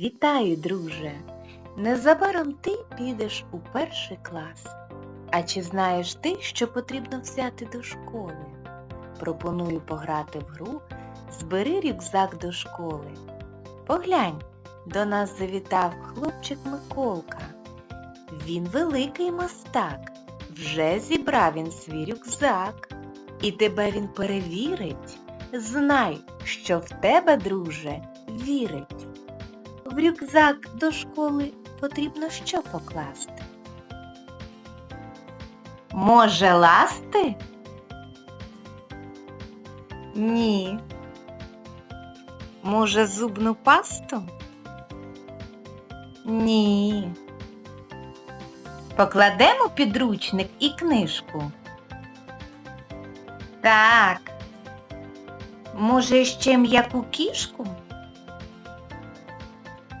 Вітаю, друже! Незабаром ти підеш у перший клас. А чи знаєш ти, що потрібно взяти до школи? Пропоную пограти в гру Збери рюкзак до школи. Поглянь, до нас завітав хлопчик Миколка. Він великий мастак. Вже зібрав він свій рюкзак. І тебе він перевірить. Знай, що в тебе, друже, вірить. В рюкзак до школи потрібно що покласти? Може ласти? Ні. Може зубну пасту? Ні. Покладемо підручник і книжку? Так. Може ще м'яку кішку?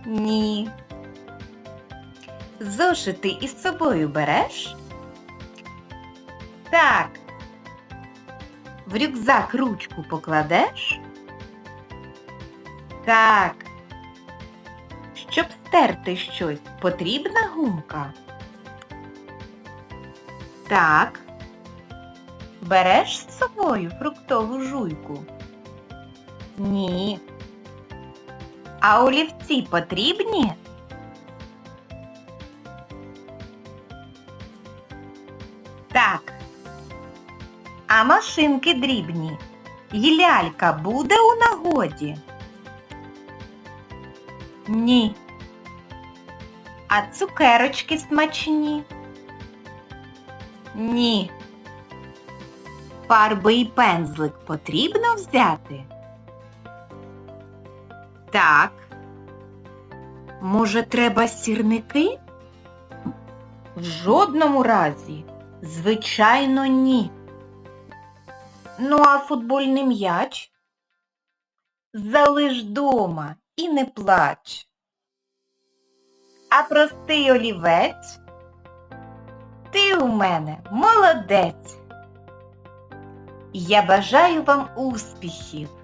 Ні. Зошити із собою береш? Так. В рюкзак ручку покладеш? Так. Щоб стерти щось, потрібна гумка? Так. Береш з собою фруктову жуйку? Ні. А олівці потрібні? Так. А машинки дрібні. І лялька буде у нагоді? Ні. А цукерочки смачні? Ні. Фарби і пензлик потрібно взяти? Так. Може, треба сірники? В жодному разі. Звичайно, ні. Ну, а футбольний м'яч? Залиш дома і не плач. А простий олівець? Ти у мене молодець. Я бажаю вам успіхів.